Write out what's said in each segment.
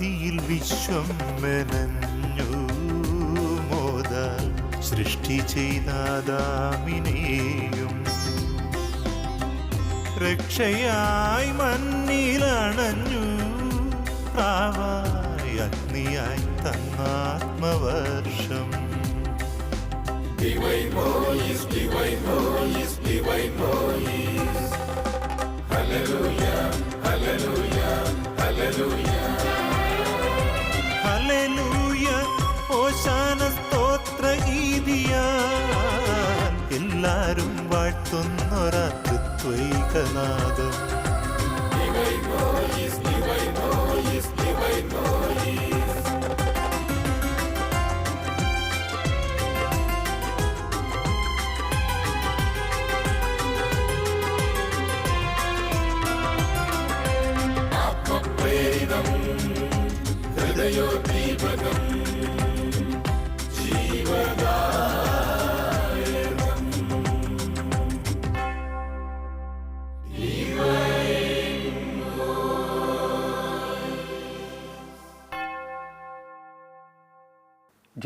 ഭക്തിയിൽ വിശ്വം മെനഞ്ഞു മോദ സൃഷ്ടി ചെയ്താദാമിനെയും രക്ഷയായി മണ്ണിലണഞ്ഞു പ്രാവായി അഗ്നിയായി തന്നാത്മവർഷം. ഹല്ലേലൂയ ഓശാന സ്തോത്ര ഗീതിയാൽ എല്ലാരും വാഴ്ത്തുന്നൊരത്വൈകനാദം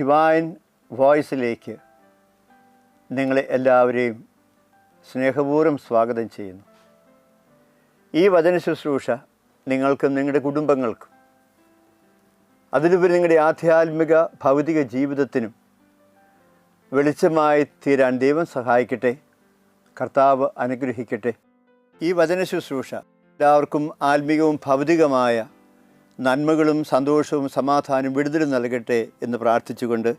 ഡിവൈൻ വോയിസിലേക്ക് നിങ്ങളെ എല്ലാവരെയും സ്നേഹപൂർവം സ്വാഗതം ചെയ്യുന്നു. ഈ വചന ശുശ്രൂഷ നിങ്ങൾക്കും നിങ്ങളുടെ കുടുംബങ്ങൾക്കും അതിലുപരി നിങ്ങളുടെ ആധ്യാത്മിക ഭൗതിക ജീവിതത്തിനും വെളിച്ചമായി തീരാൻ ദൈവം സഹായിക്കട്ടെ കർത്താവ് അനുഗ്രഹിക്കട്ടെ. ഈ വചന ശുശ്രൂഷ എല്ലാവർക്കും ആത്മീകവും ഭൗതികമായ നന്മകളും സന്തോഷവും സമാധാനവും വിടുതലും നൽകട്ടെ എന്ന് പ്രാർത്ഥിച്ചുകൊണ്ട്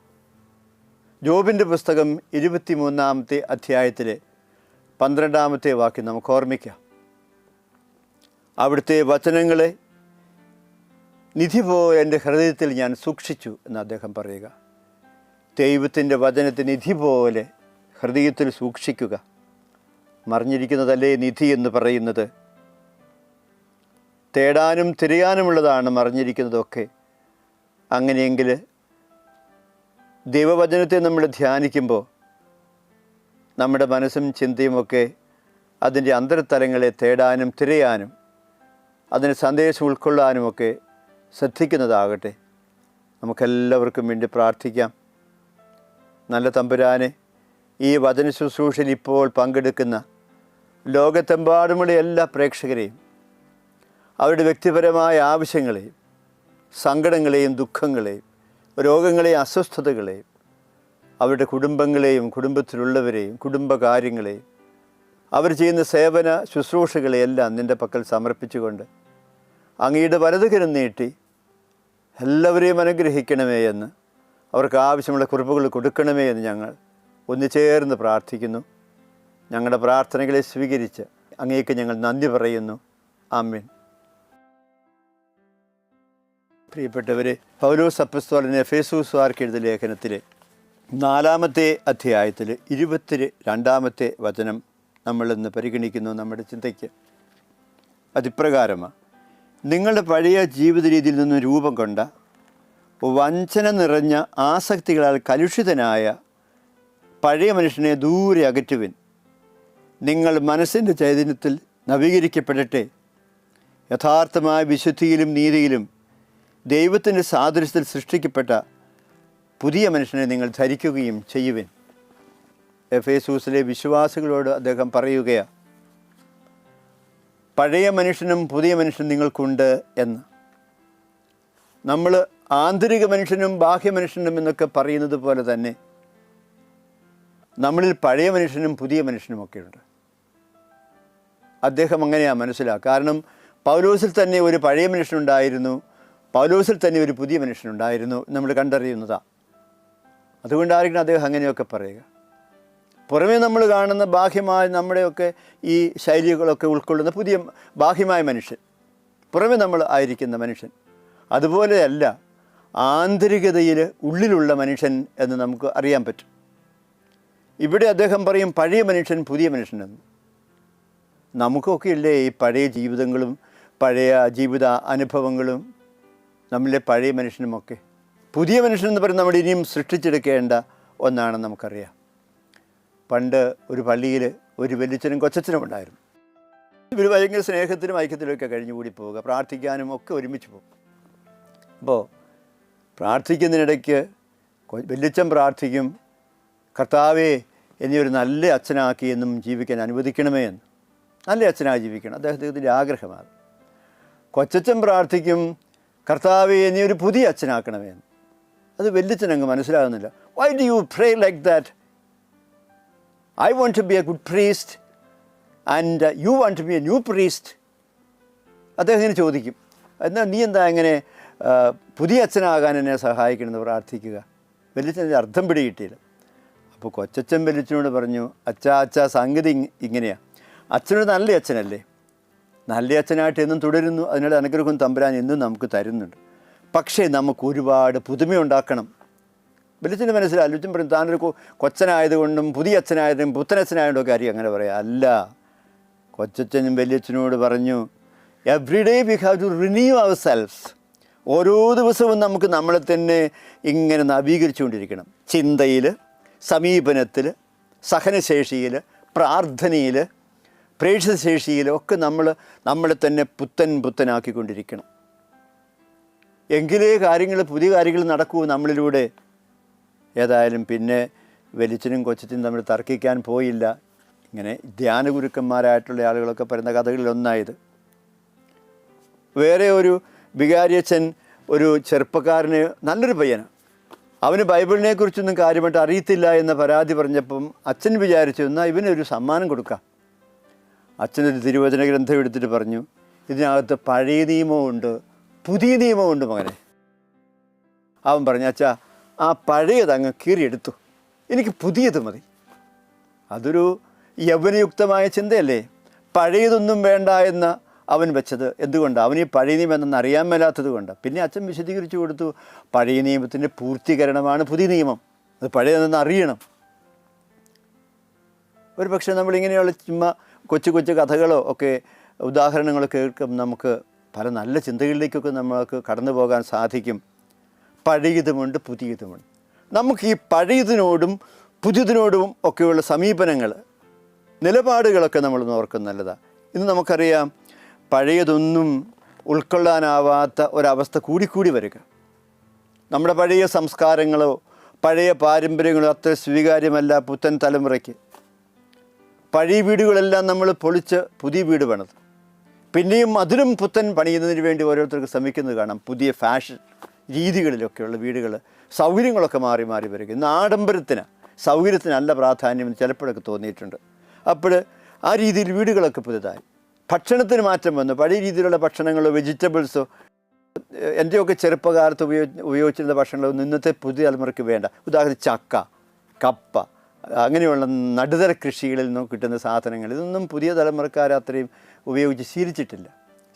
ജോബിന്റെ പുസ്തകം ഇരുപത്തിമൂന്നാമത്തെ അധ്യായത്തിലെ പന്ത്രണ്ടാമത്തെ വാക്യം നമുക്ക് ഓർമ്മിക്കാം. അവിടുത്തെ വചനങ്ങളെ നിധി പോലെ എന്റെ ഹൃദയത്തിൽ ഞാൻ സൂക്ഷിച്ചു എന്ന് അദ്ദേഹം പറയുക. ദൈവത്തിന്റെ വചനത്തെ നിധി പോലെ ഹൃദയത്തിൽ സൂക്ഷിക്കുക. മറിഞ്ഞിരിക്കുന്നതല്ലേ നിധി എന്ന് പറയുന്നത്? തേടാനും തിരയാനുമുള്ളതാണ് മറിഞ്ഞിരിക്കുന്നതൊക്കെ അങ്ങനെയെങ്കിൽ ദൈവവചനത്തെ നമ്മൾ ധ്യാനിക്കുമ്പോൾ നമ്മുടെ മനസ്സും ചിന്തയുമൊക്കെ അതിന്റെ അന്തരതലങ്ങളെ തേടാനും തിരയാനും അതിന് സന്ദേശം ഉൾക്കൊള്ളാനുമൊക്കെ ശ്രദ്ധിക്കുന്നതാകട്ടെ. നമുക്കെല്ലാവർക്കും വേണ്ടി പ്രാർത്ഥിക്കാം. നല്ല തമ്പുരാനെ ഈ വചന ശുശ്രൂഷയിൽ ഇപ്പോൾ പങ്കെടുക്കുന്ന ലോകത്തെമ്പാടുമുള്ള എല്ലാ പ്രേക്ഷകരെയും അവരുടെ വ്യക്തിപരമായ ആവശ്യങ്ങളെയും സങ്കടങ്ങളെയും ദുഃഖങ്ങളെയും രോഗങ്ങളെയും അസ്വസ്ഥതകളെയും അവരുടെ കുടുംബങ്ങളെയും കുടുംബത്തിലുള്ളവരെയും കുടുംബകാര്യങ്ങളെയും അവർ ചെയ്യുന്ന സേവന ശുശ്രൂഷകളെയെല്ലാം നിന്റെ പക്കൽ സമർപ്പിച്ചുകൊണ്ട് അങ്ങയുടെ വലതുകരം നീട്ടി എല്ലാവരെയും അനുഗ്രഹിക്കണമേ എന്ന് അവർക്ക് ആവശ്യമുള്ള കുറിപ്പുകൾ കൊടുക്കണമേ എന്ന് ഞങ്ങൾ ഒന്നുചേർന്ന് പ്രാർത്ഥിക്കുന്നു. ഞങ്ങളുടെ പ്രാർത്ഥനകളെ സ്വീകരിച്ച് അങ്ങേക്ക് ഞങ്ങൾ നന്ദി പറയുന്നു. ആമീൻ. പ്രിയപ്പെട്ടവരെ പൗലോസ് അപ്പസ്തോലനെ ഫേസൂസ്വാർക്ക് എഴുതിയ ലേഖനത്തിലെ നാലാമത്തെ അധ്യായത്തിൽ ഇരുപത്തി രണ്ടാമത്തെ വചനം നമ്മളിന്ന് പരിഗണിക്കുന്നു നമ്മുടെ ചിന്തയ്ക്ക്. അതിപ്രകാരമാണ് നിങ്ങളുടെ പഴയ ജീവിത രീതിയിൽ നിന്നും രൂപം കൊണ്ട വഞ്ചന നിറഞ്ഞ ആസക്തികളാൽ കലുഷിതനായ പഴയ മനുഷ്യനെ ദൂരെ അകറ്റുവിൻ. നിങ്ങൾ മനസ്സിന്റെ ചൈതന്യത്തിൽ നവീകരിക്കപ്പെടട്ടെ. യഥാർത്ഥമായ വിശുദ്ധിയിലും നീതിയിലും ദൈവത്തിന്റെ സാദൃശ്യത്തിൽ സൃഷ്ടിക്കപ്പെട്ട പുതിയ മനുഷ്യനെ നിങ്ങൾ ധരിക്കുകയും ചെയ്യുവിൻ. എഫ് എസൂസിലെ വിശ്വാസികളോട് അദ്ദേഹം പറയുകയാണ് പഴയ മനുഷ്യനും പുതിയ മനുഷ്യനും നിങ്ങൾക്കുണ്ട് എന്ന്. നമ്മൾ ആന്തരിക മനുഷ്യനും ബാഹ്യ മനുഷ്യനും എന്നൊക്കെ പറയുന്നത് പോലെ തന്നെ നമ്മളിൽ പഴയ മനുഷ്യനും പുതിയ മനുഷ്യനുമൊക്കെയുണ്ട് അദ്ദേഹം അങ്ങനെയാണ് മനസ്സിലാക്കുക. കാരണം പൗലോസിൽ തന്നെ ഒരു പഴയ മനുഷ്യനുണ്ടായിരുന്നു. പൗലോസിൽ തന്നെ ഒരു പുതിയ മനുഷ്യനുണ്ടായിരുന്നു നമ്മൾ കണ്ടറിയുന്നതാണ് അതുകൊണ്ടായിരിക്കും അദ്ദേഹം അങ്ങനെയൊക്കെ പറയുക. പുറമേ നമ്മൾ കാണുന്ന ബാഹ്യമായ നമ്മുടെയൊക്കെ ഈ ശൈലികളൊക്കെ ഉൾക്കൊള്ളുന്ന പുതിയ ബാഹ്യമായ മനുഷ്യൻ പുറമേ നമ്മൾ ആയിരിക്കുന്ന മനുഷ്യൻ അതുപോലെയല്ല ആന്തരികതയിൽ ഉള്ളിലുള്ള മനുഷ്യൻ എന്ന് നമുക്ക് അറിയാൻ പറ്റും. ഇവിടെ അദ്ദേഹം പറയും പഴയ മനുഷ്യൻ പുതിയ മനുഷ്യനെന്ന് നമുക്കൊക്കെ ഇല്ലേ ഈ പഴയ ജീവിതങ്ങളും പഴയ ജീവിത അനുഭവങ്ങളും നമ്മളിലെ പഴയ മനുഷ്യനുമൊക്കെ. പുതിയ മനുഷ്യനെന്ന് പറയുന്നത് നമ്മൾ ഇനിയും സൃഷ്ടിച്ചെടുക്കേണ്ട ഒന്നാണെന്ന് നമുക്കറിയാം. പണ്ട് ഒരു പള്ളിയിൽ ഒരു വലിച്ചനും കൊച്ചച്ചനും ഉണ്ടായിരുന്നു. ഇവർ ഭയങ്കര സ്നേഹത്തിലും ഐക്യത്തിലുമൊക്കെ കഴിഞ്ഞുകൂടി പോവുക. പ്രാർത്ഥിക്കാനും ഒക്കെ ഒരുമിച്ച് പോകും. അപ്പോൾ പ്രാർത്ഥിക്കുന്നതിനിടയ്ക്ക് വലിയച്ഛൻ പ്രാർത്ഥിക്കും കർത്താവേ എന്നെ ഒരു നല്ല അച്ഛനാക്കി എന്നും ജീവിക്കാൻ അനുവദിക്കണമേ എന്ന്. നല്ല അച്ഛനായി ജീവിക്കണം. അദ്ദേഹത്തിന്റെ ആഗ്രഹമാണ് കൊച്ചച്ഛൻ പ്രാർത്ഥിക്കും കർത്താവെ നീ ഒരു പുതിയ അച്ഛനാക്കണമേ. അത് വല്യച്ഛൻ അങ്ങ് മനസ്സിലാകുന്നില്ല why do you pray like that I want to be a good priest and you want to be a new priest അദ്ദേഹം ഇങ്ങനെ ചോദിക്കും. എന്നാൽ നീ എന്താ എങ്ങനെ പുതിയ അച്ഛനാകാൻ എന്നെ സഹായിക്കണമെന്ന് പ്രാർത്ഥിക്കുക? വലിയച്ഛന്റെ അർത്ഥം പിടികിട്ടിയില്ല. അപ്പോൾ കൊച്ചച്ഛൻ വലിയച്ഛനോട് പറഞ്ഞു അച്ഛാ അച്ഛാ സംഗതി ഇങ് ഇങ്ങനെയാണ് അച്ഛനൊരു നല്ല അച്ഛനല്ലേ? നല്ല അച്ഛനായിട്ട് എന്നും തുടരുന്നു. അതിനുള്ള അനുഗ്രഹം തമ്പുരാൻ എന്നും നമുക്ക് തരുന്നുണ്ട്. പക്ഷേ നമുക്ക് ഒരുപാട് പുതുമയുണ്ടാക്കണം. വലിയച്ഛന്റെ മനസ്സിലായി വലിയച്ഛൻ പറയും താനൊരു കൊച്ചനായതുകൊണ്ടും പുതിയ അച്ഛനായതും പുത്തനച്ഛനായതുകൊണ്ടും അറിയാം അങ്ങനെ പറയാം. അല്ല. കൊച്ചച്ഛനും വലിയച്ഛനോട് പറഞ്ഞു every day we have to renew ourselves ഓരോ ദിവസവും നമുക്ക് നമ്മളെ തന്നെ ഇങ്ങനെ നവീകരിച്ചുകൊണ്ടിരിക്കണം. ചിന്തയിൽ സമീപനത്തിൽ സഹനശേഷിയിൽ പ്രാർത്ഥനയിൽ പ്രേക്ഷശേഷിയിൽ ഒക്കെ നമ്മൾ നമ്മളെ തന്നെ പുത്തൻ പുത്തനാക്കിക്കൊണ്ടിരിക്കണം. എങ്കിലേ കാര്യങ്ങൾ പുതിയ കാര്യങ്ങൾ നടക്കൂ നമ്മളിലൂടെ. ഏതായാലും പിന്നെ വലിച്ചനും കൊച്ചനും തമ്മിൽ തർക്കിക്കാൻ പോയില്ല. ഇങ്ങനെ ധ്യാനഗുരുക്കന്മാരായിട്ടുള്ള ആളുകളൊക്കെ പറയുന്ന കഥകളിലൊന്നായത് വേറെ ഒരു വികാരിയച്ഛൻ ഒരു ചെറുപ്പക്കാരന് നല്ലൊരു പയ്യനാണ്. അവന് ബൈബിളിനെക്കുറിച്ചൊന്നും കാര്യമായിട്ട് അറിയത്തില്ല എന്ന പരാതി പറഞ്ഞപ്പം അച്ഛൻ വിചാരിച്ചു എന്നാൽ ഇവനൊരു സമ്മാനം കൊടുക്കാം. അച്ഛനൊരു തിരുവചന ഗ്രന്ഥം എടുത്തിട്ട് പറഞ്ഞു ഇതിനകത്ത് പഴയ നിയമമുണ്ട് പുതിയ നിയമമുണ്ട് മകനെ. അവൻ പറഞ്ഞു അച്ഛാ ആ പഴയത് അങ്ങ് കീറിയെടുത്തു. എനിക്ക് പുതിയത് മതി. അതൊരു യൗവനയുക്തമായ ചിന്തയല്ലേ? പഴയതൊന്നും വേണ്ട എന്ന് അവൻ വെച്ചത് എന്തുകൊണ്ടാണ് അവന് ഈ പഴയ നിയമം എന്നൊന്നും അറിയാൻ മേലാത്തത് കൊണ്ട്. പിന്നെ അച്ഛൻ വിശദീകരിച്ചു കൊടുത്തു പഴയ നിയമത്തിന്റെ പൂർത്തീകരണമാണ് പുതിയ നിയമം. അത് പഴയതെന്ന് അറിയണം. ഒരു പക്ഷേ നമ്മളിങ്ങനെയുള്ള ചുമ്മാ കൊച്ചു കൊച്ചു കഥകളോ ഒക്കെ ഉദാഹരണങ്ങൾ കേൾക്കും നമുക്ക് പല നല്ല ചിന്തകളിലേക്കൊക്കെ നമുക്ക് കടന്നു പോകാൻ സാധിക്കും. പഴയതുമുണ്ട് പുതിയതുമുണ്ട്. നമുക്ക് ഈ പഴയതിനോടും പുതിയതിനോടും ഒക്കെയുള്ള സമീപനങ്ങൾ നിലപാടുകളൊക്കെ നമ്മൾ ഓർക്കും നല്ലതാണ് ഇന്ന് നമുക്കറിയാം പഴയതൊന്നും ഉൾക്കൊള്ളാനാവാത്ത ഒരവസ്ഥ കൂടിക്കൂടി വരിക. നമ്മുടെ പഴയ സംസ്കാരങ്ങളോ പഴയ പാരമ്പര്യങ്ങളോ അത്ര സ്വീകാര്യമല്ല പുത്തൻ തലമുറയ്ക്ക്. പഴയ വീടുകളെല്ലാം നമ്മൾ പൊളിച്ച് പുതിയ വീട് പണിത് പിന്നെയും അതിലും പുത്തൻ പണിയുന്നതിന് വേണ്ടി ഓരോരുത്തർക്ക് ശ്രമിക്കുന്നത് കാണാം. പുതിയ ഫാഷൻ രീതികളിലൊക്കെയുള്ള വീടുകൾ സൗകര്യങ്ങളൊക്കെ മാറി മാറി വരിക ഇന്ന് ആഡംബരത്തിന് സൗകര്യത്തിനല്ല പ്രാധാന്യം ചിലപ്പോഴൊക്കെ തോന്നിയിട്ടുണ്ട്. അപ്പോൾ ആ രീതിയിൽ വീടുകളൊക്കെ പുതുതായി. ഭക്ഷണത്തിന് മാറ്റം വന്നു. പഴയ രീതിയിലുള്ള ഭക്ഷണങ്ങളോ വെജിറ്റബിൾസോ എന്റെയൊക്കെ ചെറുപ്പകാലത്ത് ഉപയോഗി ഉപയോഗിച്ചിരുന്ന ഭക്ഷണങ്ങളൊന്നും ഇന്നത്തെ പുതിയ തലമുറയ്ക്ക് വേണ്ട. ഉദാഹരണത്തിന് ചക്ക കപ്പ അങ്ങനെയുള്ള നടുതര കൃഷികളിൽ നിന്നും കിട്ടുന്ന സാധനങ്ങൾ ഇതൊന്നും പുതിയ തലമുറക്കാർ അത്രയും ഉപയോഗിച്ച് ശീലിച്ചിട്ടില്ല.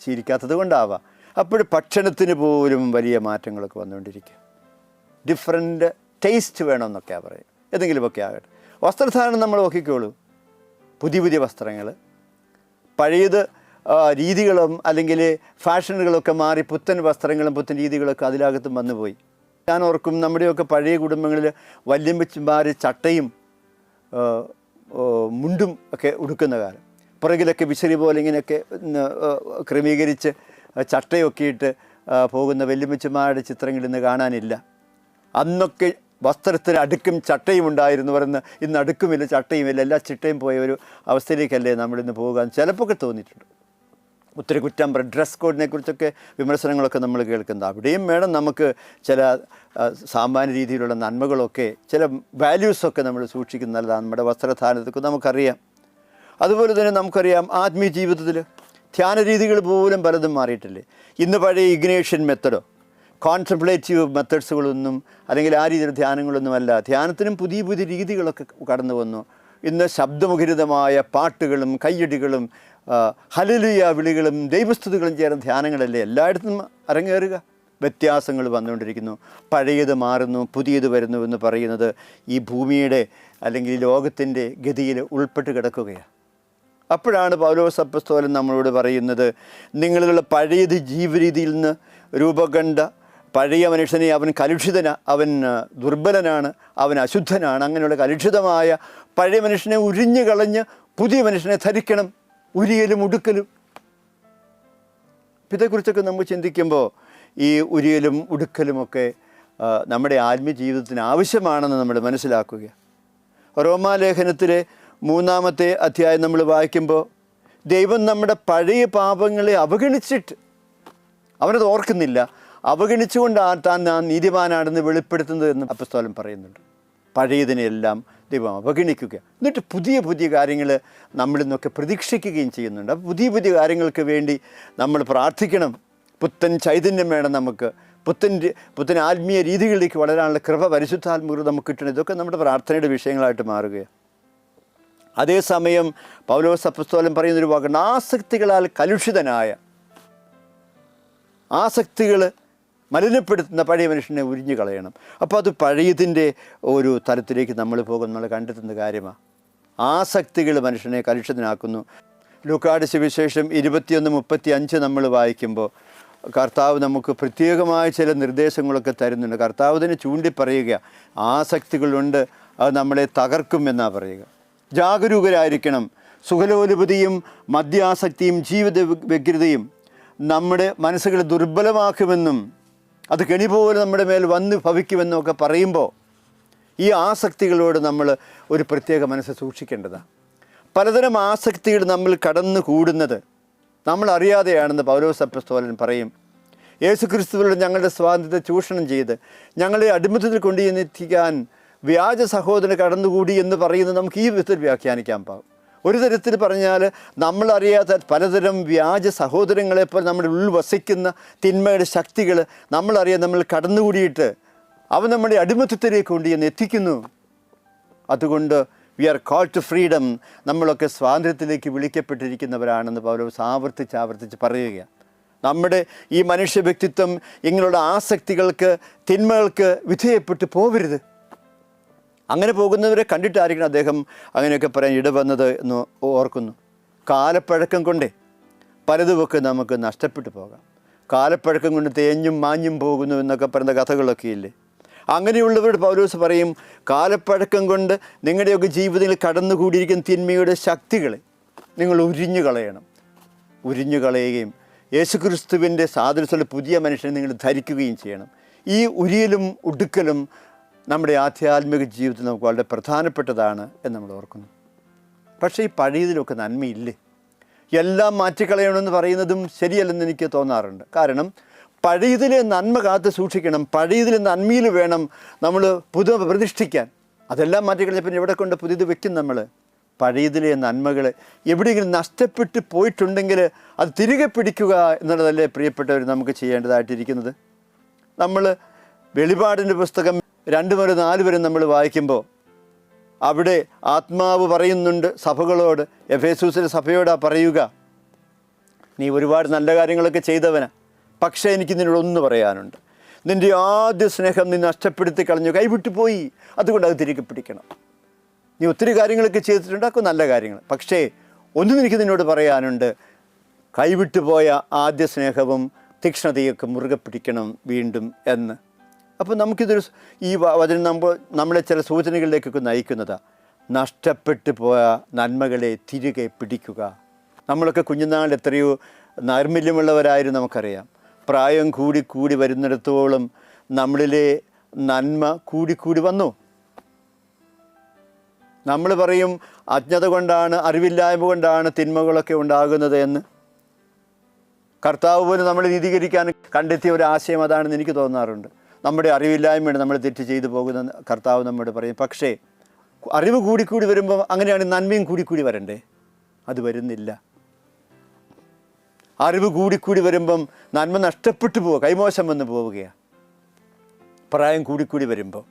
ശീലിക്കാത്തത് കൊണ്ടാവാം. അപ്പോൾ ഭക്ഷണത്തിന് പോലും വലിയ മാറ്റങ്ങളൊക്കെ വന്നുകൊണ്ടിരിക്കുക. ഡിഫറെന്റ് ടേസ്റ്റ് വേണമെന്നൊക്കെയാണ് പറയും ഏതെങ്കിലുമൊക്കെ ആകട്ടെ. വസ്ത്രധാരണം നമ്മൾ നോക്കിക്കോളൂ. പുതിയ പുതിയ വസ്ത്രങ്ങൾ. പഴയത് രീതികളും അല്ലെങ്കിൽ ഫാഷനുകളൊക്കെ മാറി പുത്തൻ വസ്ത്രങ്ങളും പുത്തൻ രീതികളൊക്കെ അതിലകത്തും വന്നുപോയി. ഞാൻ ഓർക്കും നമ്മുടെയൊക്കെ പഴയ കുടുംബങ്ങളിൽ വല്യമ്പച്ചന്മാർ ചട്ടയും മുണ്ടും ഒക്കെ ഉടുക്കുന്ന കാലം. പുറകിലൊക്കെ വിശറി പോലെ ഇങ്ങനെയൊക്കെ ക്രമീകരിച്ച് ചട്ടയൊക്കെ ഇട്ട് പോകുന്ന വെല്ലുമിച്ചമാരുടെ ചിത്രങ്ങൾ ഇന്ന് കാണാനില്ല. അന്നൊക്കെ വസ്ത്രത്തിന് അടുക്കും ചട്ടയും ഉണ്ടായിരുന്നു പറയുന്ന ഇന്ന് അടുക്കുമില്ല ചട്ടയുമില്ല എല്ലാ ചിട്ടയും പോയ ഒരു അവസ്ഥയിലേക്കല്ലേ നമ്മളിന്ന് പോകാൻ ചിലപ്പോൾ തോന്നിയിട്ടുണ്ട്. ഒത്തിരി കുറ്റം ഡ്രസ് കോഡിനെ കുറിച്ചൊക്കെ വിമർശനങ്ങളൊക്കെ നമ്മൾ കേൾക്കുന്നത് അവിടെയും വേണം നമുക്ക് ചില സാമാന്യ രീതിയിലുള്ള നന്മകളൊക്കെ ചില വാല്യൂസൊക്കെ നമ്മൾ സൂക്ഷിക്കുന്ന നല്ലതാണ്. നമ്മുടെ വസ്ത്രധാരണത്തൊക്കെ നമുക്കറിയാം. അതുപോലെ തന്നെ നമുക്കറിയാം ആത്മീയ ജീവിതത്തിൽ ധ്യാന രീതികൾ പോലും പലതും മാറിയിട്ടില്ലേ? ഇന്ന് പഴയ ഇഗ്നേഷ്യൻ മെത്തഡോ കോൺസെൻട്രേറ്റീവ് മെത്തഡ്സുകളൊന്നും അല്ലെങ്കിൽ ആ രീതിയിലുള്ള ധ്യാനങ്ങളൊന്നുമല്ല. ധ്യാനത്തിനും പുതിയ പുതിയ രീതികളൊക്കെ കടന്നു വന്നു. ഇന്ന് ശബ്ദമുഖരിതമായ പാട്ടുകളും കയ്യടികളും ഹലലിയ വിളികളും ദൈവസ്തുതികളും ചേർന്ന ധ്യാനങ്ങളല്ലേ എല്ലായിടത്തും അരങ്ങേറുക? വ്യത്യാസങ്ങൾ വന്നുകൊണ്ടിരിക്കുന്നു. പഴയത് മാറുന്നു പുതിയത് വരുന്നു എന്ന് പറയുന്നത് ഈ ഭൂമിയുടെ അല്ലെങ്കിൽ ലോകത്തിന്റെ ഗതിയിൽ ഉൾപ്പെട്ട് കിടക്കുകയാണ് അപ്പോഴാണ് പൗലോസ് അപ്പസ്തോലൻ നമ്മളോട് പറയുന്നത് നിങ്ങളിലുള്ള പഴയത് ജീവരീതിയിൽ നിന്ന് രൂപകണ്ട പഴയ മനുഷ്യനെ അവൻ കലുഷിതന അവൻ ദുർബലനാണ് അവൻ അശുദ്ധനാണ് അങ്ങനെയുള്ള കലുഷിതമായ പഴയ മനുഷ്യനെ ഉരിഞ്ഞു കളഞ്ഞ് പുതിയ മനുഷ്യനെ ധരിക്കണം ഉരിയലും ഉടുക്കലും. ഇതേക്കുറിച്ചൊക്കെ നമ്മൾ ചിന്തിക്കുമ്പോൾ ഈ ഉരിയലും ഉടുക്കലുമൊക്കെ നമ്മുടെ ആത്മീയ ജീവിതത്തിന് ആവശ്യമാണെന്ന് നമ്മൾ മനസ്സിലാക്കുക. റോമാലേഖനത്തിലെ മൂന്നാമത്തെ അധ്യായം നമ്മൾ വായിക്കുമ്പോൾ ദൈവം നമ്മുടെ പഴയ പാപങ്ങളെ അവഗണിച്ചിട്ട് അവനത് ഓർക്കുന്നില്ല. അവഗണിച്ചുകൊണ്ട് ആ താൻ ആ നീതിമാനാണെന്ന് വെളിപ്പെടുത്തുന്നത് എന്ന് അപ്പസ്തോലം പറയുന്നുണ്ട്. പഴയതിനെല്ലാം ദൈവം അവഗണിക്കുക. എന്നിട്ട് പുതിയ പുതിയ കാര്യങ്ങൾ നമ്മളിൽ നിന്നൊക്കെ പ്രതീക്ഷിക്കുകയും ചെയ്യുന്നുണ്ട്. അപ്പോൾ പുതിയ പുതിയ കാര്യങ്ങൾക്ക് വേണ്ടി നമ്മൾ പ്രാർത്ഥിക്കണം. പുത്തൻ ചൈതന്യം വേണം നമുക്ക്. പുത്തൻ പുത്തൻ ആത്മീയ രീതികളിലേക്ക് വളരാനുള്ള കൃപ പരിശുദ്ധാത്മകത നമുക്ക് കിട്ടണം. ഇതൊക്കെ നമ്മുടെ പ്രാർത്ഥനയുടെ വിഷയങ്ങളായിട്ട് മാറുകയാണ്. അതേസമയം പൗലോസ് അപ്പസ്തോലം പറയുന്നൊരു വാക്കുണ്ട് ആസക്തികളാൽ കലുഷിതനായ ആസക്തികൾ മലിനപ്പെടുത്തുന്ന പഴയ മനുഷ്യനെ ഉരിഞ്ഞു കളയണം. അപ്പോൾ അത് പഴയതിന്റെ ഒരു തലത്തിലേക്ക് നമ്മൾ പോകും. നമ്മൾ കണ്ടെത്തുന്ന കാര്യമാണ് ആസക്തികൾ മനുഷ്യനെ കലുഷിതനാക്കുന്നു. ലുക്കാട് സുവിശേഷം ഇരുപത്തിയൊന്ന് മുപ്പത്തി അഞ്ച് നമ്മൾ വായിക്കുമ്പോൾ കർത്താവ് നമുക്ക് പ്രത്യേകമായ ചില നിർദ്ദേശങ്ങളൊക്കെ തരുന്നുണ്ട്. കർത്താവ് തന്നെ ചൂണ്ടിപ്പറയുക. ആസക്തികളുണ്ട്. അത് നമ്മളെ തകർക്കും എന്നാണ് പറയുക. ജാഗരൂകരായിരിക്കണം. സുഖലോലുപതിയും മദ്യാസക്തിയും ജീവിത വ്യ- വ്യഗ്രതയും നമ്മുടെ മനസ്സുകളെ ദുർബലമാക്കുമെന്നും അത് കെണി പോലെ നമ്മുടെ മേൽ വന്ന് ഭവിക്കുമെന്നൊക്കെ പറയുമ്പോൾ ഈ ആസക്തികളോട് നമ്മൾ ഒരു പ്രത്യേക മനസ്സ് സൂക്ഷിക്കേണ്ടതാണ് പലതരം ആസക്തികൾ നമ്മൾ കടന്നു കൂടുന്നത് നമ്മൾ അറിയാതെയാണെന്ന് പൗലോസ് അപ്പസ്തോലൻ പറയും. യേശുക്രിസ്തുവിലൂടെ ഞങ്ങളുടെ സ്വാതന്ത്ര്യത്തെ ചൂഷണം ചെയ്ത് ഞങ്ങളെ അടിമത്തത്തിൽ കൊണ്ടുചെന്നെത്തിക്കാൻ വ്യാജ സഹോദരൻ കടന്നുകൂടി എന്ന് പറയുന്നത് നമുക്ക് ഈ വിധത്തിൽ വ്യാഖ്യാനിക്കാൻ പാകും ഒരു തരത്തിൽ പറഞ്ഞാൽ നമ്മളറിയാത്ത പലതരം വ്യാജ സഹോദരങ്ങളെപ്പോൾ നമ്മുടെ ഉള്ളിൽ വസിക്കുന്ന തിന്മയുടെ ശക്തികൾ നമ്മളറിയാൻ നമ്മൾ കടന്നുകൂടിയിട്ട് അവ നമ്മുടെ അടിമത്തത്തിലേക്ക് കൊണ്ടുചെന്ന് എത്തിക്കുന്നു. അതുകൊണ്ട് we are call to freedom നമ്മളൊക്കെ സ്വാതന്ത്ര്യത്തിലേക്ക് വിളിക്കപ്പെട്ടിരിക്കുന്നവരാണെന്ന് പൗലോസ് ആവർത്തിച്ച് ആവർത്തിച്ച് പറയുകയാണ് നമ്മുടെ ഈ മനുഷ്യ വ്യക്തിത്വം ഇങ്ങനെയുള്ള ആസക്തികൾക്ക് തിന്മകൾക്ക് വിധേയപ്പെട്ട് പോവരുത്. അങ്ങനെ പോകുന്നവരെ കണ്ടിട്ടായിരിക്കണം അദ്ദേഹം അങ്ങനെയൊക്കെ പറയാൻ ഇടവന്നത് എന്ന് ഓർക്കുന്നു. കാലപ്പഴക്കം കൊണ്ടേ പലതുമൊക്കെ നമുക്ക് നഷ്ടപ്പെട്ടു പോകാം. കാലപ്പഴക്കം കൊണ്ട് തേഞ്ഞും മാഞ്ഞും പോകുന്നു എന്നൊക്കെ പറയുന്ന കഥകളൊക്കെ ഇല്ലേ? അങ്ങനെയുള്ളവരോട് പൗലോസ് പറയും കാലപ്പഴക്കം കൊണ്ട് നിങ്ങളുടെയൊക്കെ ജീവിതത്തിൽ കടന്നുകൂടിയിരിക്കുന്ന തിന്മയുടെ ശക്തികളെ നിങ്ങൾ ഉരിഞ്ഞു കളയണം. ഉരിഞ്ഞു കളയുകയും യേശുക്രിസ്തുവിന്റെ സാദൃശ്യമുള്ള പുതിയ മനുഷ്യനെ നിങ്ങൾ ധരിക്കുകയും ചെയ്യണം. ഈ ഉരിയലും ഉടുക്കലും നമ്മുടെ ആധ്യാത്മിക ജീവിതത്തിൽ നമുക്ക് വളരെ പ്രധാനപ്പെട്ടതാണ് എന്ന് നമ്മൾ ഓർക്കുന്നു. പക്ഷേ ഈ പഴയതിലൊക്കെ നന്മയില്ലേ? എല്ലാം മാറ്റിക്കളയണമെന്ന് പറയുന്നതും ശരിയല്ലെന്ന് എനിക്ക് തോന്നാറുണ്ട്. കാരണം പഴയതിലെ നന്മ കാത്ത് സൂക്ഷിക്കണം. പഴയതിലെ നന്മയിൽ വേണം നമ്മൾ പുതു പ്രതിഷ്ഠിക്കാൻ. അതെല്ലാം മാറ്റിക്കളഞ്ഞ പിന്നെ എവിടെ കൊണ്ട് പുതിയത് വെക്കും നമ്മൾ? പഴയതിലെ നന്മകൾ എവിടെയെങ്കിലും നഷ്ടപ്പെട്ട് പോയിട്ടുണ്ടെങ്കിൽ അത് തിരികെ പിടിക്കുക എന്നുള്ളതല്ലേ പ്രിയപ്പെട്ടവർ നമുക്ക് ചെയ്യേണ്ടതായിട്ടിരിക്കുന്നത്? നമ്മൾ വെളിപാടിന്റെ പുസ്തകം രണ്ട് മുതൽ നാല് വരെ നമ്മൾ വായിക്കുമ്പോൾ അവിടെ ആത്മാവ് പറയുന്നുണ്ട് സഭകളോട് എഫേസൂസിലെ സഭയോടാ പറയുക. നീ ഒരുപാട് നല്ല കാര്യങ്ങളൊക്കെ ചെയ്തവനാ. പക്ഷേ എനിക്ക് നിന്നോട് ഒന്ന് പറയാനുണ്ട്. നിന്റെ ആദ്യ സ്നേഹം നീ നഷ്ടപ്പെടുത്തി കളഞ്ഞു. കൈവിട്ടു പോയി. അതുകൊണ്ട് അത് തിരികെ പിടിക്കണം. നീ ഒത്തിരി കാര്യങ്ങളൊക്കെ ചെയ്തിട്ടുണ്ട് അതൊക്കെ നല്ല കാര്യങ്ങൾ. പക്ഷേ ഒന്നും എനിക്ക് നിന്നോട് പറയാനുണ്ട്. കൈവിട്ടുപോയ ആദ്യ സ്നേഹവും തീക്ഷ്ണതയൊക്കെ മുറുകെ പിടിക്കണം വീണ്ടും എന്ന്. അപ്പോൾ നമുക്കിതൊരു ഈ വചനം നമ്മൾ നമ്മളെ ചില സൂചനകളിലേക്കൊക്കെ നയിക്കുന്നതാണ് നഷ്ടപ്പെട്ടു പോയ നന്മകളെ തിരികെ പിടിക്കുക. നമ്മളൊക്കെ കുഞ്ഞുനാളിൽ എത്രയോ നൈർമല്യമുള്ളവരായിരുന്നു നമുക്കറിയാം. പ്രായം കൂടി കൂടി വരുന്നിടത്തോളം നമ്മളിലെ നന്മ കൂടിക്കൂടി കൂടി വന്നു. നമ്മൾ പറയും അജ്ഞത കൊണ്ടാണ് അറിവില്ലായ്മ കൊണ്ടാണ് തിന്മകളൊക്കെ ഉണ്ടാകുന്നത് എന്ന്. കർത്താവ് പോലും നമ്മൾ നീതീകരിക്കാൻ കണ്ടെത്തിയ ഒരു ആശയം അതാണെന്ന് എനിക്ക് തോന്നാറുണ്ട്. നമ്മുടെ അറിവില്ലായ്മയാണ് നമ്മൾ തെറ്റ് ചെയ്തു പോകുന്ന കർത്താവ് നമ്മോട് പറയും. പക്ഷേ അറിവ് കൂടിക്കൂടി വരുമ്പോൾ അങ്ങനെയാണ് നന്മയും കൂടിക്കൂടി വരണ്ടേ? അത് വരുന്നില്ല. അറിവ് കൂടിക്കൂടി വരുമ്പം നന്മ നഷ്ടപ്പെട്ടു പോവുക കൈമോശം വന്ന് പോവുകയാണ് പ്രായം കൂടിക്കൂടി വരുമ്പോൾ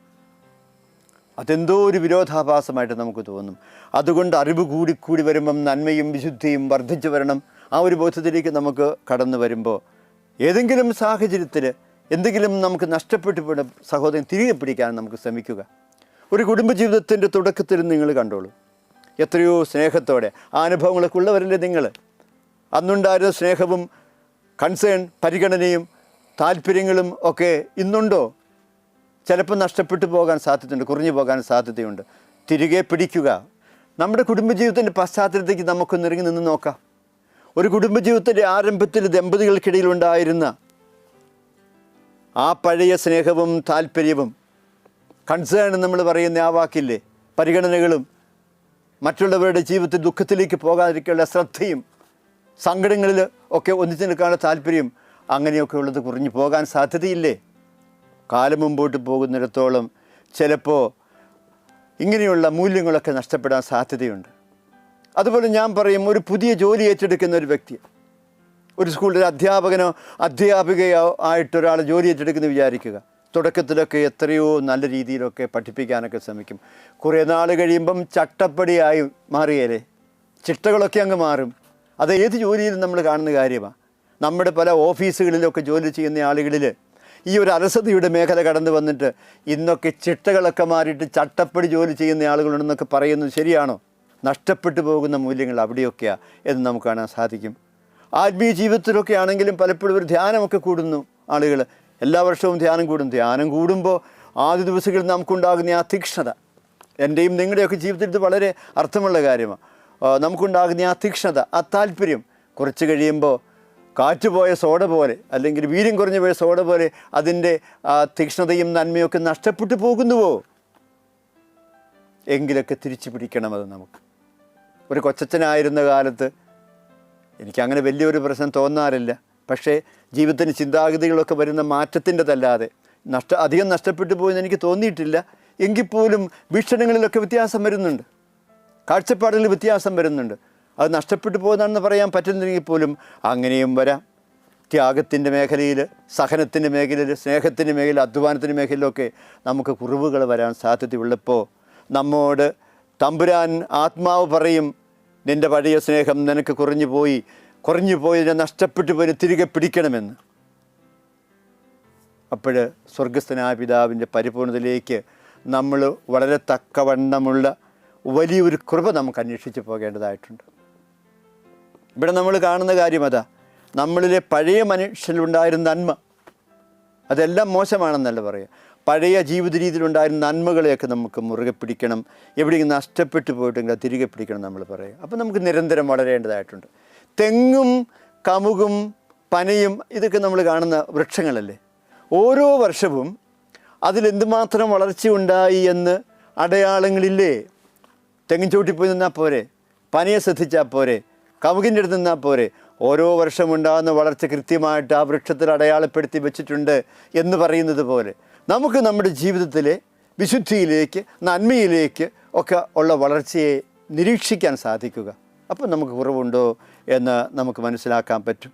അതെന്തോ ഒരു വിരോധാഭാസമായിട്ട് നമുക്ക് തോന്നും. അതുകൊണ്ട് അറിവ് കൂടിക്കൂടി വരുമ്പം നന്മയും വിശുദ്ധിയും വർദ്ധിച്ചു വരണം. ആ ഒരു ബോധത്തിലേക്ക് നമുക്ക് കടന്നു വരുമ്പോൾ ഏതെങ്കിലും സാഹചര്യത്തിൽ എന്തെങ്കിലും നമുക്ക് നഷ്ടപ്പെട്ടു പോയ സഹോദരൻ തിരികെ പിടിക്കാൻ നമുക്ക് ശ്രമിക്കുക. ഒരു കുടുംബജീവിതത്തിന്റെ തുടക്കത്തിൽ നിങ്ങൾ കണ്ടോളൂ. എത്രയോ സ്നേഹത്തോടെ ആ അനുഭവങ്ങളൊക്കെ ഉള്ളവരല്ലേ നിങ്ങൾ? അന്നുണ്ടായിരുന്ന സ്നേഹവും കൺസേൺ പരിഗണനയും താല്പര്യങ്ങളും ഒക്കെ ഇന്നുണ്ടോ? ചിലപ്പോൾ നഷ്ടപ്പെട്ടു പോകാൻ സാധ്യതയുണ്ട് കുറഞ്ഞു പോകാൻ സാധ്യതയുണ്ട്. തിരികെ പിടിക്കുക. നമ്മുടെ കുടുംബജീവിതത്തിന്റെ പശ്ചാത്തലത്തേക്ക് നമുക്കൊന്നിറങ്ങി നിന്ന് നോക്കാം. ഒരു കുടുംബജീവിതത്തിന്റെ ആരംഭത്തിൽ ദമ്പതികൾക്കിടയിൽ ഉണ്ടായിരുന്ന ആ പഴയ സ്നേഹവും താല്പര്യവും കൺസേൺ നമ്മൾ പറയുന്ന ആ വാക്കില്ലേ? പരിഗണനകളും മറ്റുള്ളവരുടെ ജീവിതത്തിൽ ദുഃഖത്തിലേക്ക് പോകാതിരിക്കാനുള്ള ശ്രദ്ധയും സങ്കടങ്ങളിൽ ഒക്കെ ഒന്നിച്ചു നിൽക്കാനുള്ള താല്പര്യം അങ്ങനെയൊക്കെ ഉള്ളത് കുറഞ്ഞു പോകാൻ സാധ്യതയില്ലേ? കാലം മുമ്പോട്ട് പോകുന്നിടത്തോളം ചിലപ്പോൾ ഇങ്ങനെയുള്ള മൂല്യങ്ങളൊക്കെ നഷ്ടപ്പെടാൻ സാധ്യതയുണ്ട്. അതുപോലെ ഞാൻ പറയും ഒരു പുതിയ ജോലി ഏറ്റെടുക്കുന്ന ഒരു വ്യക്തി ഒരു സ്കൂളിൽ അധ്യാപകനോ അധ്യാപികയോ ആയിട്ടൊരാൾ ജോലി ഏറ്റെടുക്കുന്നു വിചാരിക്കുക. തുടക്കത്തിലൊക്കെ എത്രയോ നല്ല രീതിയിലൊക്കെ പഠിപ്പിക്കാനൊക്കെ ശ്രമിക്കും. കുറേ നാൾ കഴിയുമ്പം ചട്ടപ്പടിയായി മാറിയേലേ ചിട്ടകളൊക്കെ അങ്ങ് മാറും. അത് ഏത് ജോലിയിലും നമ്മൾ കാണുന്ന കാര്യമാണ് നമ്മുടെ പല ഓഫീസുകളിലൊക്കെ ജോലി ചെയ്യുന്ന ആളുകളിൽ ഈ ഒരു അലസതയുടെ മേഖല കടന്നു വന്നിട്ട് ഇന്നൊക്കെ ചിട്ടകളൊക്കെ മാറിയിട്ട് ചട്ടപ്പടി ജോലി ചെയ്യുന്ന ആളുകളുണ്ടെന്നൊക്കെ പറയുന്നത് ശരിയാണോ? നഷ്ടപ്പെട്ടു പോകുന്ന മൂല്യങ്ങൾ അവിടെയൊക്കെയാണ് എന്ന് നമുക്ക് കാണാൻ സാധിക്കും. ആത്മീയ ജീവിതത്തിലൊക്കെ ആണെങ്കിലും പലപ്പോഴും ഒരു ധ്യാനമൊക്കെ കൂടുന്നു ആളുകൾ എല്ലാ വർഷവും ധ്യാനം കൂടും. ധ്യാനം കൂടുമ്പോൾ ആദ്യ ദിവസങ്ങളിൽ നമുക്കുണ്ടാകുന്ന ആ തീക്ഷ്ണത. എന്റെയും നിങ്ങളുടെയൊക്കെ ജീവിതത്തിൽ ഇത് വളരെ അർത്ഥമുള്ള കാര്യമാണ് നമുക്കുണ്ടാകുന്ന ആ തീക്ഷ്ണത ആ താല്പര്യം കുറച്ച് കഴിയുമ്പോൾ കാറ്റുപോയ സോഡ പോലെ അല്ലെങ്കിൽ വീര്യം കുറഞ്ഞു പോയ സോഡ പോലെ അതിന്റെ ആ തീക്ഷ്ണതയും നന്മയൊക്കെ നഷ്ടപ്പെട്ടു പോകുന്നുവോ? എങ്കിലൊക്കെ തിരിച്ചു പിടിക്കണം അത് നമുക്ക്. ഒരു കൊച്ചച്ഛനായിരുന്ന കാലത്ത് എനിക്കങ്ങനെ വലിയൊരു പ്രശ്നം തോന്നാറില്ല. പക്ഷേ ജീവിതത്തിന് ചിന്താഗതികളൊക്കെ വരുന്ന മാറ്റത്തിന്റെതല്ലാതെ നഷ്ട അധികം നഷ്ടപ്പെട്ടു പോയെന്ന് എനിക്ക് തോന്നിയിട്ടില്ല. എങ്കിൽ പോലും വീക്ഷണങ്ങളിലൊക്കെ വ്യത്യാസം വരുന്നുണ്ട്. കാഴ്ചപ്പാടുകളിൽ വ്യത്യാസം വരുന്നുണ്ട്. അത് നഷ്ടപ്പെട്ടു പോകുന്നതാണെന്ന് പറയാൻ പറ്റുന്നില്ലെങ്കിൽ പോലും അങ്ങനെയും വരാം. ത്യാഗത്തിന്റെ മേഖലയിൽ സഹനത്തിന്റെ മേഖലയിൽ സ്നേഹത്തിന്റെ മേഖല അധ്വാനത്തിന്റെ മേഖലയിലൊക്കെ നമുക്ക് കുറവുകൾ വരാൻ സാധ്യതയുള്ളപ്പോൾ നമ്മോട് തമ്പുരാൻ ആത്മാവ് പറയും നിന്റെ പഴയ സ്നേഹം നിനക്ക് കുറഞ്ഞു പോയി. കുറഞ്ഞു പോയതിനെ നഷ്ടപ്പെട്ടു പോയി തിരികെ പിടിക്കണമെന്ന്. അപ്പോൾ സ്വർഗസ്ഥനായ പിതാവിന്റെ പരിപൂർണതയിലേക്ക് നമ്മൾ വളരെ തക്കവണ്ണമുള്ള വലിയൊരു കൃപ നമുക്ക് അന്വേഷിച്ച് പോകേണ്ടതായിട്ടുണ്ട്. ഇവിടെ നമ്മൾ കാണുന്ന കാര്യം അതാ. നമ്മളിലെ പഴയ മനുഷ്യനിലുണ്ടായിരുന്ന നന്മ. അതെല്ലാം മോശമാണെന്നല്ല പറയുക. പഴയ ജീവിത രീതിയിലുണ്ടായിരുന്ന നന്മകളെയൊക്കെ നമുക്ക് മുറുകെ പിടിക്കണം. എവിടെയെങ്കിലും നഷ്ടപ്പെട്ടു പോയിട്ടെങ്കിൽ തിരികെ പിടിക്കണം നമ്മൾ പറയുക അപ്പോൾ നമുക്ക് നിരന്തരം വളരേണ്ടതായിട്ടുണ്ട്. തെങ്ങും കമുകും പനയും ഇതൊക്കെ നമ്മൾ കാണുന്ന വൃക്ഷങ്ങളല്ലേ? ഓരോ വർഷവും അതിലെന്തുമാത്രം വളർച്ചയുണ്ടായി എന്ന് അടയാളങ്ങളില്ലേ? തെങ്ങിൻ ചൂട്ടി പോയി നിന്നാൽ പോരെ? പനയെ ശ്രദ്ധിച്ചാൽ പോരെ? കമുകിന്റെ അടുത്ത് നിന്നാൽ പോരെ? ഓരോ വർഷം ഉണ്ടാകുന്ന വളർച്ച കൃത്യമായിട്ട് ആ വൃക്ഷത്തിൽ അടയാളപ്പെടുത്തി വെച്ചിട്ടുണ്ട് എന്ന് പറയുന്നത് പോലെ. നമുക്ക് നമ്മുടെ ജീവിതത്തിലെ വിശുദ്ധിയിലേക്ക് നന്മയിലേക്ക് ഒക്കെ ഉള്ള വളർച്ചയെ നിരീക്ഷിക്കാൻ സാധിക്കുക. അപ്പോൾ നമുക്ക് കുറവുണ്ടോ എന്ന് നമുക്ക് മനസ്സിലാക്കാൻ പറ്റും.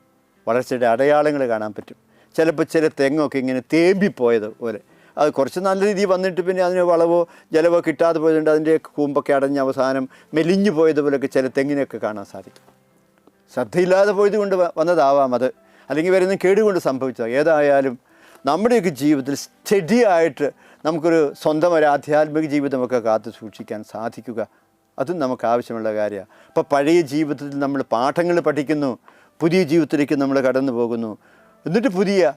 വളർച്ചയുടെ അടയാളങ്ങൾ കാണാൻ പറ്റും. ചിലപ്പോൾ ചില തെങ്ങൊക്കെ ഇങ്ങനെ തേമ്പിപ്പോയത് പോലെ. അത് കുറച്ച് നല്ല രീതിയിൽ വന്നിട്ട് പിന്നെ അതിന് വളവോ ജലവോ കിട്ടാതെ പോയതുകൊണ്ട് അതിന്റെ കൂമ്പൊക്കെ അടഞ്ഞ് അവസാനം മെലിഞ്ഞു പോയതുപോലെയൊക്കെ ചില തെങ്ങിനെയൊക്കെ കാണാൻ സാധിക്കും. ശ്രദ്ധയില്ലാതെ പോയത് കൊണ്ട് വന്നതാവാം അത്. അല്ലെങ്കിൽ വരുന്ന കേടുകൊണ്ട് സംഭവിച്ചത്. ഏതായാലും നമ്മുടെയൊക്കെ ജീവിതത്തിൽ സ്റ്റഡി ആയിട്ട് നമുക്കൊരു സ്വന്തം ഒരു ആധ്യാത്മിക ജീവിതമൊക്കെ കാത്തു സൂക്ഷിക്കാൻ സാധിക്കുക. അതും നമുക്ക് ആവശ്യമുള്ള കാര്യമാണ്. അപ്പോൾ പഴയ ജീവിതത്തിൽ നമ്മൾ പാഠങ്ങൾ പഠിക്കുന്നു. പുതിയ ജീവിതത്തിലേക്ക് നമ്മൾ കടന്നു പോകുന്നു. എന്നിട്ട് പുതിയ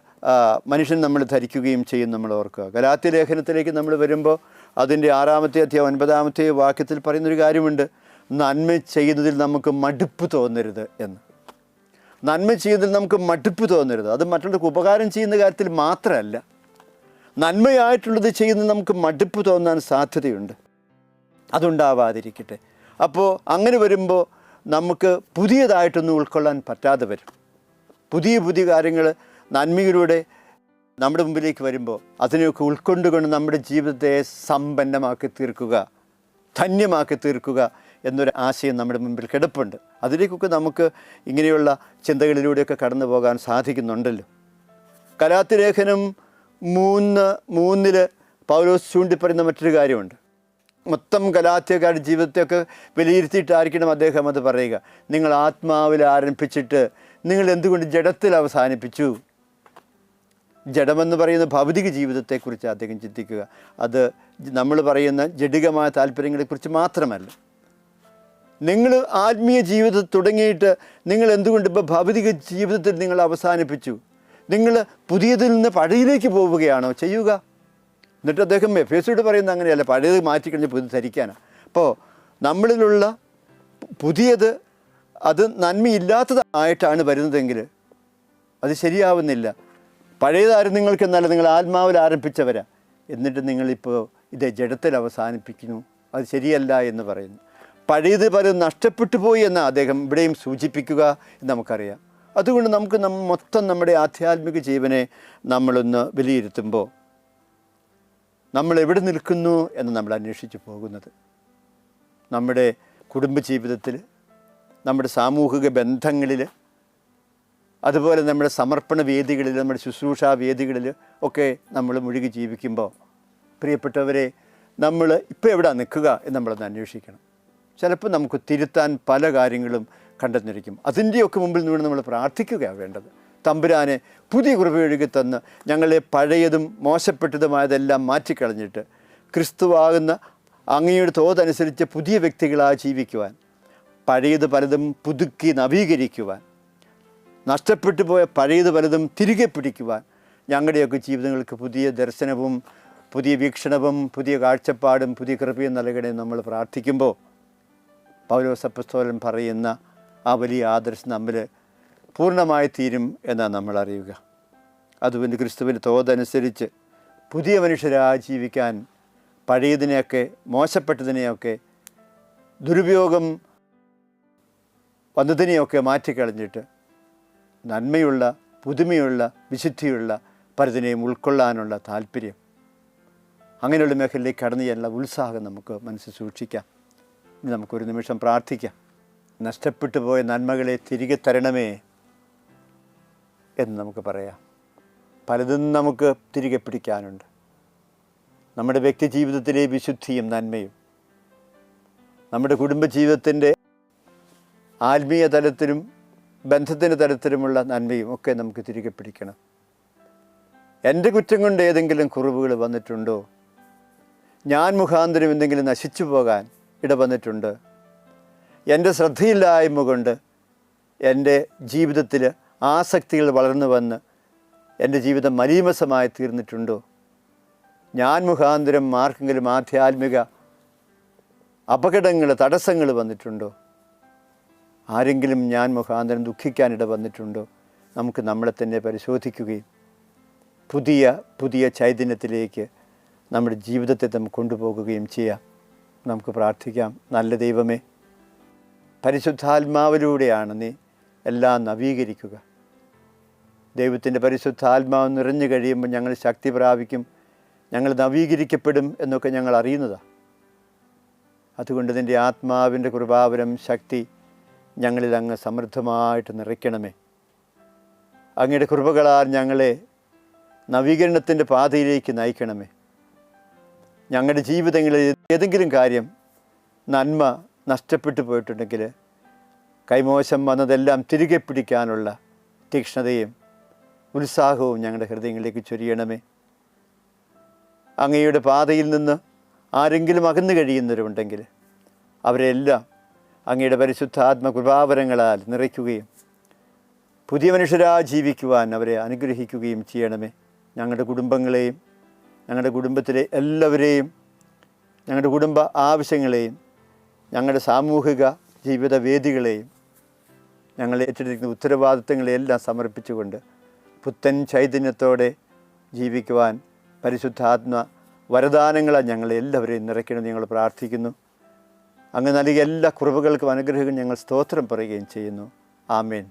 മനുഷ്യൻ നമ്മൾ ധരിക്കുകയും ചെയ്യും നമ്മൾ ഓർക്കുക. ഗലാത്യ ലേഖനത്തിലേക്ക് നമ്മൾ വരുമ്പോൾ അതിന്റെ ആറാമത്തെ അധ്യായം ഒൻപതാമത്തെ വാക്യത്തിൽ പറയുന്നൊരു കാര്യമുണ്ട്. നന്മ ചെയ്യുന്നതിൽ നമുക്ക് മടുപ്പ് തോന്നരുത് എന്ന്. നന്മ ചെയ്യുന്നതിൽ നമുക്ക് മടുപ്പ് തോന്നരുത്. അത് മറ്റുള്ളവർക്ക് ഉപകാരം ചെയ്യുന്ന കാര്യത്തിൽ മാത്രമല്ല. നന്മയായിട്ടുള്ളത് ചെയ്യുന്ന നമുക്ക് മടുപ്പ് തോന്നാൻ സാധ്യതയുണ്ട്. അതുണ്ടാവാതിരിക്കട്ടെ. അപ്പോൾ അങ്ങനെ വരുമ്പോൾ നമുക്ക് പുതിയതായിട്ടൊന്നും ഉൾക്കൊള്ളാൻ പറ്റാതെ വരും. പുതിയ പുതിയ കാര്യങ്ങൾ നന്മയിലൂടെ നമ്മുടെ മുമ്പിലേക്ക് വരുമ്പോൾ അതിനെയൊക്കെ ഉൾക്കൊണ്ടുകൊണ്ട് നമ്മുടെ ജീവിതത്തെ സമ്പന്നമാക്കി തീർക്കുക ധന്യമാക്കി തീർക്കുക എന്നൊരു ആശയം നമ്മുടെ മുമ്പിൽ കിടപ്പുണ്ട്. അതിലേക്കൊക്കെ നമുക്ക് ഇങ്ങനെയുള്ള ചിന്തകളിലൂടെയൊക്കെ കടന്നു പോകാൻ സാധിക്കുന്നുണ്ടല്ലോ. കലാത്തിലേഖനം മൂന്ന് മൂന്നിൽ പൗലോസ് ചൂണ്ടിപ്പറയുന്ന മറ്റൊരു കാര്യമുണ്ട്. മൊത്തം കലാത്യക്കാരുടെ ജീവിതത്തെയൊക്കെ വിലയിരുത്തിയിട്ടായിരിക്കണം അദ്ദേഹം അത് പറയുക. നിങ്ങൾ ആത്മാവിൽ ആരംഭിച്ചിട്ട് നിങ്ങൾ എന്തുകൊണ്ട് ജഡത്തിൽ അവസാനിപ്പിച്ചു? ജഡമെന്ന് പറയുന്ന ഭൗതിക ജീവിതത്തെക്കുറിച്ച് അദ്ദേഹം ചിന്തിക്കുക. അത് നമ്മൾ പറയുന്ന ജഡികമായ താല്പര്യങ്ങളെക്കുറിച്ച് മാത്രമല്ല. നിങ്ങൾ ആത്മീയ ജീവിതം തുടങ്ങിയിട്ട് നിങ്ങൾ എന്തുകൊണ്ട് ഇപ്പോൾ ഭൗതിക ജീവിതത്തിൽ നിങ്ങൾ അവസാനിപ്പിച്ചു? നിങ്ങൾ പുതിയതിൽ നിന്ന് പഴയതിലേക്ക് പോവുകയാണോ ചെയ്യുക? എന്നിട്ട് അദ്ദേഹം എഫേസോട് പറയുന്നത് അങ്ങനെയല്ല പഴയത് മാറ്റിക്കഴിഞ്ഞ് പുതിയത് ധരിക്കാനാണ് അപ്പോൾ നമ്മളിലുള്ള പുതിയത് അത് നന്മയില്ലാത്തതായിട്ടാണ് വരുന്നതെങ്കിൽ അത് ശരിയാവുന്നില്ല. പഴയതാരും നിങ്ങൾക്ക് എന്നല്ല നിങ്ങൾ ആത്മാവിൽ ആരംഭിച്ചവരാ. എന്നിട്ട് നിങ്ങളിപ്പോൾ ഇത് ജഡത്തിൽ അവസാനിപ്പിക്കുന്നു. അത് ശരിയല്ല എന്ന് പറയുന്നു. പഴയത് പലതും നഷ്ടപ്പെട്ടു പോയി എന്ന് അദ്ദേഹം ഇവിടെയും സൂചിപ്പിക്കുക എന്ന് നമുക്കറിയാം. അതുകൊണ്ട് നമുക്ക് നം മൊത്തം നമ്മുടെ ആധ്യാത്മിക ജീവനെ നമ്മളൊന്ന് വിലയിരുത്തുമ്പോൾ നമ്മൾ എവിടെ നിൽക്കുന്നു എന്ന് നമ്മൾ അന്വേഷിച്ച് പോകുന്നത്. നമ്മുടെ കുടുംബജീവിതത്തിൽ നമ്മുടെ സാമൂഹിക ബന്ധങ്ങളിൽ അതുപോലെ നമ്മുടെ സമർപ്പണ വേദികളിൽ നമ്മുടെ ശുശ്രൂഷാ വേദികളിൽ ഒക്കെ നമ്മൾ മുഴുകി ജീവിക്കുമ്പോൾ പ്രിയപ്പെട്ടവരെ നമ്മൾ ഇപ്പോൾ എവിടെ നിൽക്കുക എന്ന് നമ്മളൊന്ന് അന്വേഷിക്കണം. ചിലപ്പോൾ നമുക്ക് തിരുത്താൻ പല കാര്യങ്ങളും കണ്ടെന്നിരിക്കും അതിന്റെയൊക്കെ മുമ്പിൽ നിന്ന് നമ്മൾ പ്രാർത്ഥിക്കുകയാണ് വേണ്ടത്. തമ്പുരാനെ പുതിയ കൃപയൊഴുകി തന്ന് ഞങ്ങളെ പഴയതും മോശപ്പെട്ടതുമായതെല്ലാം മാറ്റിക്കളഞ്ഞിട്ട് ക്രിസ്തുവാകുന്ന അങ്ങയുടെ തോതനുസരിച്ച് പുതിയ വ്യക്തികളായി ജീവിക്കുവാൻ പഴയത് പലതും പുതുക്കി നവീകരിക്കുവാൻ നഷ്ടപ്പെട്ടു പോയ പഴയത് പലതും തിരികെ പിടിക്കുവാൻ ഞങ്ങളുടെയൊക്കെ ജീവിതങ്ങൾക്ക് പുതിയ ദർശനവും പുതിയ വീക്ഷണവും പുതിയ കാഴ്ചപ്പാടും പുതിയ കൃപയും നൽകണേ നമ്മൾ പ്രാർത്ഥിക്കുമ്പോൾ പൗലോസപ്പസ്തോലൻ പറയുന്ന ആ വലിയ ആദർശം നമ്മൾ പൂർണമായി തീരും എന്നാണ് നമ്മൾ അറിയുക. അതുകൊണ്ട് ക്രിസ്തുവിന്റെ തോതനുസരിച്ച് പുതിയ മനുഷ്യരായി ജീവിക്കാൻ പഴയതിനെയൊക്കെ മോശപ്പെട്ടതിനെയൊക്കെ ദുരുപയോഗം വന്നതിനെയൊക്കെ മാറ്റിക്കളഞ്ഞിട്ട് നന്മയുള്ള പുതുമയുള്ള വിശുദ്ധിയുള്ള പലതിനെയും ഉൾക്കൊള്ളാനുള്ള താല്പര്യം. അങ്ങനെയുള്ള മേഖലയിലേക്ക് കടന്നു ചെല്ലാനുള്ള ഉത്സാഹം നമുക്ക് മനസ്സിൽ സൂക്ഷിക്കാം. നമുക്കൊരു നിമിഷം പ്രാർത്ഥിക്കാം. നഷ്ടപ്പെട്ടു പോയ നന്മകളെ തിരികെ തരണമേ എന്ന് നമുക്ക് പറയാം. പലതും നമുക്ക് തിരികെ പിടിക്കാനുണ്ട്. നമ്മുടെ വ്യക്തി ജീവിതത്തിലെ വിശുദ്ധിയും നന്മയും നമ്മുടെ കുടുംബജീവിതത്തിന്റെ ആത്മീയ തലത്തിലും ബന്ധത്തിന്റെ തലത്തിലുമുള്ള നന്മയും ഒക്കെ നമുക്ക് തിരികെ പിടിക്കണം. എന്റെ കുറ്റം കൊണ്ട് ഏതെങ്കിലും കുറവുകൾ വന്നിട്ടുണ്ടോ? ഞാൻ മുഖാന്തരം എന്തെങ്കിലും നശിച്ചു പോകാൻ ഇട വന്നിട്ടുണ്ട് എന്റെ ശ്രദ്ധയില്ലായ്മ കൊണ്ട് എന്റെ ജീവിതത്തിൽ ആസക്തികൾ വളർന്നു വന്ന് എന്റെ ജീവിതം മലീമസമായി തീർന്നിട്ടുണ്ടോ? ഞാൻ മുഖാന്തരം ആർക്കെങ്കിലും ആധ്യാത്മിക അപകടങ്ങൾ തടസ്സങ്ങൾ വന്നിട്ടുണ്ടോ? ആരെങ്കിലും ഞാൻ മുഖാന്തരം ദുഃഖിക്കാനിട വന്നിട്ടുണ്ടോ നമുക്ക് നമ്മളെ തന്നെ പരിശോധിക്കുകയും പുതിയ പുതിയ ചൈതന്യത്തിലേക്ക് നമ്മുടെ ജീവിതത്തെ നമുക്ക് കൊണ്ടുപോകുകയും ചെയ്യാം. നമുക്ക് പ്രാർത്ഥിക്കാം. നല്ല ദൈവമേ പരിശുദ്ധാത്മാവിലൂടെയാണ് നീ എല്ലാം നവീകരിക്കുക. ദൈവത്തിന്റെ പരിശുദ്ധാത്മാവ് നിറഞ്ഞു കഴിയുമ്പോൾ ഞങ്ങൾ ശക്തി പ്രാപിക്കും. ഞങ്ങൾ നവീകരിക്കപ്പെടും എന്നൊക്കെ ഞങ്ങൾ അറിയുന്നതാണ് അതുകൊണ്ട് നിന്റെ ആത്മാവിന്റെ കൃപാവരം ശക്തി ഞങ്ങളിൽ അങ്ങ് സമൃദ്ധമായിട്ട് നിറയ്ക്കണമേ. അങ്ങയുടെ കൃപകളാൽ ഞങ്ങളെ നവീകരണത്തിന്റെ പാതയിലേക്ക് നയിക്കണമേ. ഞങ്ങളുടെ ജീവിതങ്ങളിൽ ഏതെങ്കിലും കാര്യം നന്മ നഷ്ടപ്പെട്ടു പോയിട്ടുണ്ടെങ്കിൽ കൈമോശം വന്നതെല്ലാം തിരികെ പിടിക്കാനുള്ള തീക്ഷ്ണതയും ഉത്സാഹവും ഞങ്ങളുടെ ഹൃദയങ്ങളിലേക്ക് ചൊരിയണമേ. അങ്ങയുടെ പാതയിൽ നിന്ന് ആരെങ്കിലും അകന്നു കഴിയുന്നവരുണ്ടെങ്കിൽ അവരെല്ലാം അങ്ങയുടെ പരിശുദ്ധാത്മ ആത്മകൃപാവരങ്ങളാൽ നിറയ്ക്കുകയും പുതിയ മനുഷ്യരാ ജീവിക്കുവാൻ അവരെ അനുഗ്രഹിക്കുകയും ചെയ്യണമേ. ഞങ്ങളുടെ കുടുംബങ്ങളെയും ഞങ്ങളുടെ കുടുംബത്തിലെ എല്ലാവരെയും ഞങ്ങളുടെ കുടുംബ ആവശ്യങ്ങളെയും ഞങ്ങളുടെ സാമൂഹിക ജീവിത വേദികളെയും ഞങ്ങൾ ഏറ്റെടുക്കുന്ന ഉത്തരവാദിത്തങ്ങളെയെല്ലാം സമർപ്പിച്ചുകൊണ്ട് പുത്തൻ ചൈതന്യത്തോടെ ജീവിക്കുവാൻ പരിശുദ്ധാത്മ വരദാനങ്ങളെ ഞങ്ങളെ എല്ലാവരെയും നിറയ്ക്കണമെന്ന് ഞങ്ങൾ പ്രാർത്ഥിക്കുന്നു. അങ്ങ് നൽകിയ എല്ലാ കുറവുകൾക്കും അനുഗ്രഹങ്ങൾ ഞങ്ങൾ സ്തോത്രം പറയുകയും ചെയ്യുന്നു. ആമേൻ.